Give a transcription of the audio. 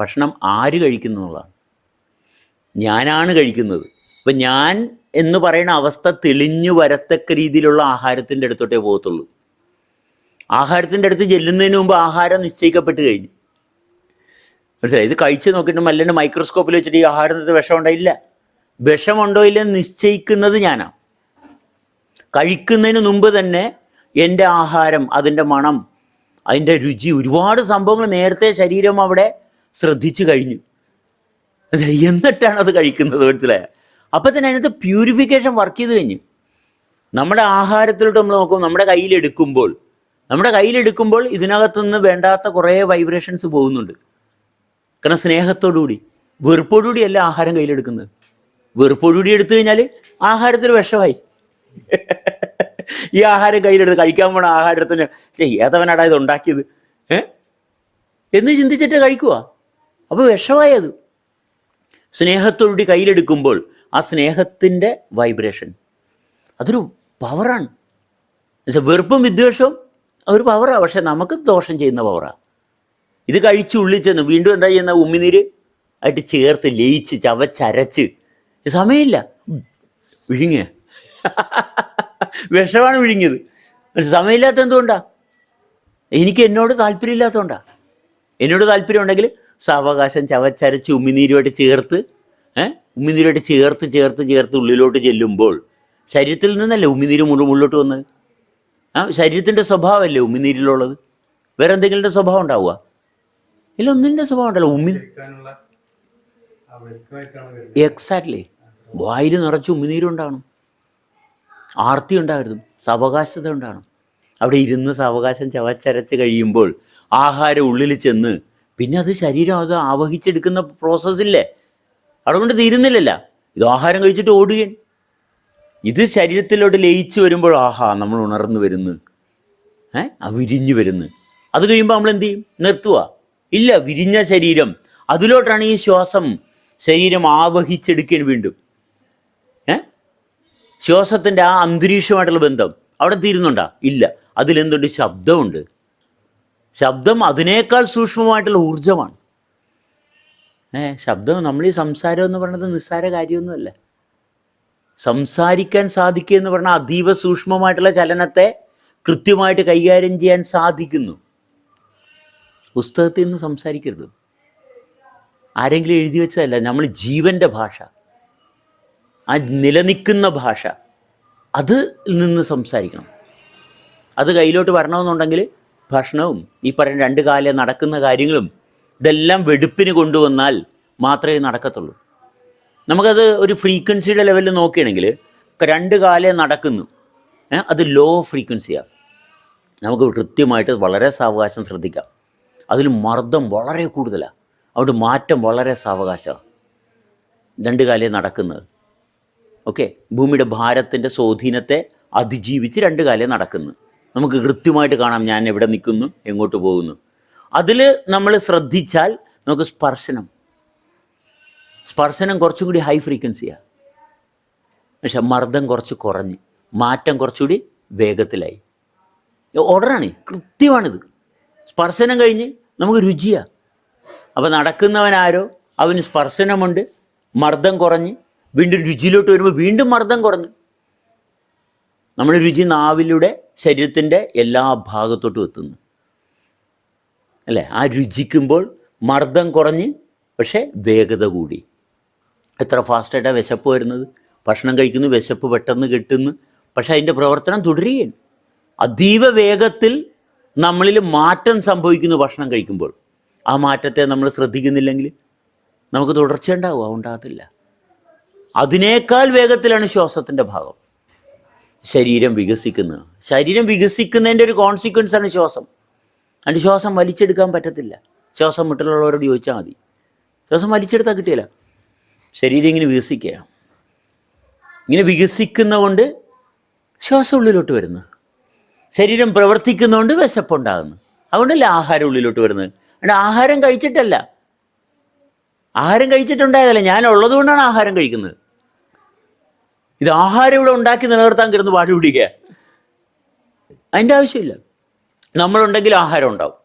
ഭക്ഷണം ആര് കഴിക്കുന്നു എന്നുള്ളതാണ് ഞാനാണ് കഴിക്കുന്നത്. ഇപ്പം ഞാൻ എന്ന് പറയുന്ന അവസ്ഥ തെളിഞ്ഞു വരത്തക്ക രീതിയിലുള്ള ആഹാരത്തിന്റെ അടുത്തോട്ടേ പോകത്തുള്ളൂ. ആഹാരത്തിന്റെ അടുത്ത് ചെല്ലുന്നതിന് മുമ്പ് ആഹാരം നിശ്ചയിക്കപ്പെട്ട് കഴിഞ്ഞു. മനസ്സിലായി? ഇത് കഴിച്ച് നോക്കിയിട്ട് മല്ലന്റെ മൈക്രോസ്കോപ്പിൽ വെച്ചിട്ട് ഈ ആഹാരത്തിന് വിഷമുണ്ടോ ഇല്ല. വിഷമുണ്ടോ ഇല്ലെന്ന് നിശ്ചയിക്കുന്നത് ഞാനാണ് കഴിക്കുന്നതിന് മുമ്പ് തന്നെ എന്റെ ആഹാരം അതിന്റെ മണം അതിന്റെ രുചി ഒരുപാട് സംഭവങ്ങൾ നേരത്തെ ശരീരം അവിടെ ശ്രദ്ധിച്ചു കഴിഞ്ഞു? എന്നിട്ടാണ് അത് കഴിക്കുന്നത് മനസ്സിലായ? അപ്പം തന്നെ അതിനകത്ത് പ്യൂരിഫിക്കേഷൻ വർക്ക് ചെയ്ത് കഴിഞ്ഞു. നമ്മുടെ ആഹാരത്തിലോട്ട് നമ്മൾ നോക്കും നമ്മുടെ കയ്യിലെടുക്കുമ്പോൾ നമ്മുടെ കയ്യിലെടുക്കുമ്പോൾ ഇതിനകത്തുനിന്ന് വേണ്ടാത്ത കുറേ വൈബ്രേഷൻസ് പോകുന്നുണ്ട്. കാരണം സ്നേഹത്തോടുകൂടി വെറുപ്പോടുകൂടി അല്ല ആഹാരം കയ്യിലെടുക്കുന്നത്. വെറുപ്പോടുകൂടി എടുത്തു കഴിഞ്ഞാൽ ആഹാരത്തിൽ വിഷമായി. ഈ ആഹാരം കയ്യിലെടുത്ത് കഴിക്കാൻ പോണ ആഹാരത്തിന് ഏതവനാടാ ഇത് ഉണ്ടാക്കിയത്? ഏ? എന്ന് ചിന്തിച്ചിട്ട് കഴിക്കുക അപ്പോൾ വിഷമായത്. സ്നേഹത്തോടുകൂടി കയ്യിലെടുക്കുമ്പോൾ ആ സ്നേഹത്തിന്റെ വൈബ്രേഷൻ അതൊരു പവറാണ് വെറുപ്പും വിദ്വേഷവും ഒരു പവറാണ് പക്ഷെ നമുക്ക് ദോഷം ചെയ്യുന്ന പവറാണ് ഇത് കഴിച്ച് ഉള്ളിൽ ചെന്ന് വീണ്ടും എന്താ ചെയ്യുന്ന? ഉമ്മിനീര് ആയിട്ട് ചേർത്ത് ലയിച്ച് ചവച്ചരച്ച്. സമയമില്ല. വിഴുങ്ങിയ. വിഷമാണ് വിഴുങ്ങിയത്. സമയമില്ലാത്ത എന്തുകൊണ്ടാണ് എനിക്ക് എന്നോട് താല്പര്യമില്ലാത്തതുകൊണ്ടാണ് എന്നോട് താല്പര്യം ഉണ്ടെങ്കിൽ സാവകാശം ചവച്ചരച്ച് ഉമ്മിനീരുമായിട്ട് ചേർത്ത് ഏഹ് ഉമ്മിനീരുമായിട്ട് ചേർത്ത് ചേർത്ത് ചേർത്ത് ഉള്ളിലോട്ട് ചെല്ലുമ്പോൾ ശരീരത്തിൽ നിന്നല്ലേ ഉമ്മിനീര് മുള്ളു മുള്ളോട്ട് വന്നത്? ആ ശരീരത്തിന്റെ സ്വഭാവമല്ലേ ഉമ്മിനീരിലുള്ളത് വേറെ എന്തെങ്കിലും സ്വഭാവം ഉണ്ടാവുക? ഇല്ല ഒന്നിന്റെ സ്വഭാവം ഉണ്ടല്ലോ. ഉമ്മി എക്സാക്ട്ലി വായിൽ നിറച്ച് ഉമ്മിനീരുണ്ടാകണം ആർത്തി ഉണ്ടാകരുത് സാവകാശത ഉണ്ടാകണം അവിടെ ഇരുന്ന് സാവകാശം ചവച്ചരച്ച് കഴിയുമ്പോൾ ആഹാരം ഉള്ളിൽ ചെന്ന് പിന്നെ അത് ശരീരം അത് ആവഹിച്ചെടുക്കുന്ന പ്രോസസ്സില്ലേ അതുകൊണ്ട് തീരുന്നില്ലല്ല. ഇത് ആഹാരം കഴിച്ചിട്ട് ഓടുക ഇത് ശരീരത്തിലോട്ട് ലയിച്ചു വരുമ്പോൾ ആഹാ നമ്മൾ ഉണർന്നു വരുന്നു. ഏ? വിരിഞ്ഞു വരുന്നു. അത് കഴിയുമ്പോൾ നമ്മൾ എന്ത് ചെയ്യും? നിർത്തുക ഇല്ല വിരിഞ്ഞ ശരീരം. അതിലോട്ടാണ് ഈ ശ്വാസം ശരീരം ആവഹിച്ചെടുക്കുകയാണ് വീണ്ടും. ഏ? ശ്വാസത്തിന്റെ ആ അന്തരീക്ഷമായിട്ടുള്ള ബന്ധം അവിടെ തീരുന്നുണ്ടോ? ഇല്ല. അതിലെന്തുണ്ട്? ശബ്ദമുണ്ട്. ശബ്ദം അതിനേക്കാൾ സൂക്ഷ്മമായിട്ടുള്ള ഊർജമാണ് ഏ ശബ്ദം നമ്മൾ ഈ സംസാരം എന്ന് പറയുന്നത് നിസ്സാര കാര്യമൊന്നുമല്ല. സംസാരിക്കാൻ സാധിക്കുക എന്ന് പറഞ്ഞാൽ അതീവ സൂക്ഷ്മമായിട്ടുള്ള ചലനത്തെ കൃത്യമായിട്ട് കൈകാര്യം ചെയ്യാൻ സാധിക്കുന്നു. പുസ്തകത്തിൽ നിന്ന് സംസാരിക്കരുത്. ആരെങ്കിലും എഴുതി വെച്ചതല്ല നമ്മൾ ജീവന്റെ ഭാഷ. ആ നിലനിൽക്കുന്ന ഭാഷ. അതിൽ നിന്ന് സംസാരിക്കണം. അത് കയ്യിലോട്ട് വരണമെന്നുണ്ടെങ്കിൽ ഭക്ഷണവും ഈ പറയുന്ന രണ്ട് കാലം നടക്കുന്ന കാര്യങ്ങളും ഇതെല്ലാം വെടുപ്പിന് കൊണ്ടുവന്നാൽ മാത്രമേ നടക്കത്തുള്ളൂ. നമുക്കത് ഒരു ഫ്രീക്വൻസിയുടെ ലെവലിൽ നോക്കുകയാണെങ്കിൽ രണ്ട് കാലേ നടക്കുന്നു. അത് ലോ ഫ്രീക്വൻസിയാണ് നമുക്ക് കൃത്യമായിട്ട് വളരെ സാവകാശം ശ്രദ്ധിക്കാം. അതിൽ മർദ്ദം വളരെ കൂടുതലാണ് അവിടെ മാറ്റം വളരെ സാവകാശമാണ് രണ്ട് കാലേ നടക്കുന്നത്. ഓക്കെ? ഭൂമിയുടെ ഭാരത്തിന്റെ സ്വാധീനത്തെ അതിജീവിച്ച് രണ്ട് കാലേ നടക്കുന്നു. നമുക്ക് കൃത്യമായിട്ട് കാണാം ഞാൻ എവിടെ നിൽക്കുന്നു എങ്ങോട്ട് പോകുന്നു. അതിൽ നമ്മൾ ശ്രദ്ധിച്ചാൽ നമുക്ക് സ്പർശനം. സ്പർശനം കുറച്ചും കൂടി ഹൈ ഫ്രീക്വൻസിയാണ് പക്ഷെ മർദ്ദം കുറച്ച് കുറഞ്ഞ് മാറ്റം കുറച്ചുകൂടി വേഗത്തിലായി. ഓർഡറാണ് കൃത്യമാണിത്. സ്പർശനം കഴിഞ്ഞ് നമുക്ക് രുചിയാണ് അപ്പോൾ നടക്കുന്നവനാരോ അവന് സ്പർശനമുണ്ട് മർദ്ദം കുറഞ്ഞ് വീണ്ടും രുചിയിലോട്ട് വരുമ്പോൾ വീണ്ടും മർദ്ദം കുറഞ്ഞു. നമ്മുടെ രുചി നാവിലൂടെ ശരീരത്തിന്റെ എല്ലാ ഭാഗത്തോട്ടും എത്തുന്നു. അല്ലേ? ആ രുചിക്കുമ്പോൾ മർദ്ദം കുറഞ്ഞ് പക്ഷേ വേഗത കൂടി. എത്ര ഫാസ്റ്റായിട്ടാണ് വിശപ്പ് വരുന്നത്? ഭക്ഷണം കഴിക്കുന്നു വിശപ്പ് പെട്ടെന്ന് കിട്ടുന്നു. പക്ഷേ അതിന്റെ പ്രവർത്തനം തുടരുകയാണ്. അതീവ വേഗത്തിൽ നമ്മളിൽ മാറ്റം സംഭവിക്കുന്നു ഭക്ഷണം കഴിക്കുമ്പോൾ. ആ മാറ്റത്തെ നമ്മൾ ശ്രദ്ധിക്കുന്നില്ലെങ്കിൽ നമുക്ക് തുടർച്ച ഉണ്ടാവുക ഉണ്ടാകത്തില്ല അതിനേക്കാൾ വേഗത്തിലാണ് ശ്വാസത്തിന്റെ ഭാഗം. ശരീരം വികസിക്കുന്നത്. ശരീരം വികസിക്കുന്നതിന്റെ ഒരു കോൺസിക്വൻസ് ആണ് ശ്വാസം. അതിന്റെ ശ്വാസം വലിച്ചെടുക്കാൻ പറ്റത്തില്ല. ശ്വാസം മുട്ടലുള്ളവരോട് ചോദിച്ചാൽ മതി. ശ്വാസം വലിച്ചെടുത്താൽ കിട്ടിയില്ല. ശരീരം ഇങ്ങനെ വികസിക്കുക. ഇങ്ങനെ വികസിക്കുന്നതുകൊണ്ട് ശ്വാസം ഉള്ളിലോട്ട് വരുന്നു. ശരീരം പ്രവർത്തിക്കുന്നതുകൊണ്ട് വിശപ്പുണ്ടാകുന്നു. അതുകൊണ്ടല്ലേ ആഹാരം ഉള്ളിലോട്ട് വരുന്നത്? അതുകൊണ്ട് ആഹാരം കഴിച്ചിട്ടല്ല. ആഹാരം കഴിച്ചിട്ടുണ്ടായതല്ല. ഞാൻ ഉള്ളതുകൊണ്ടാണ് ആഹാരം കഴിക്കുന്നത്. ഇത് ആഹാരം ഇവിടെ ഉണ്ടാക്കി നിലനിർത്താൻ കിടന്ന് പാടുപിടിക്കുക അതിന്റെ ആവശ്യമില്ല. നമ്മളുണ്ടെങ്കിൽ ആഹാരം ഉണ്ടാവും.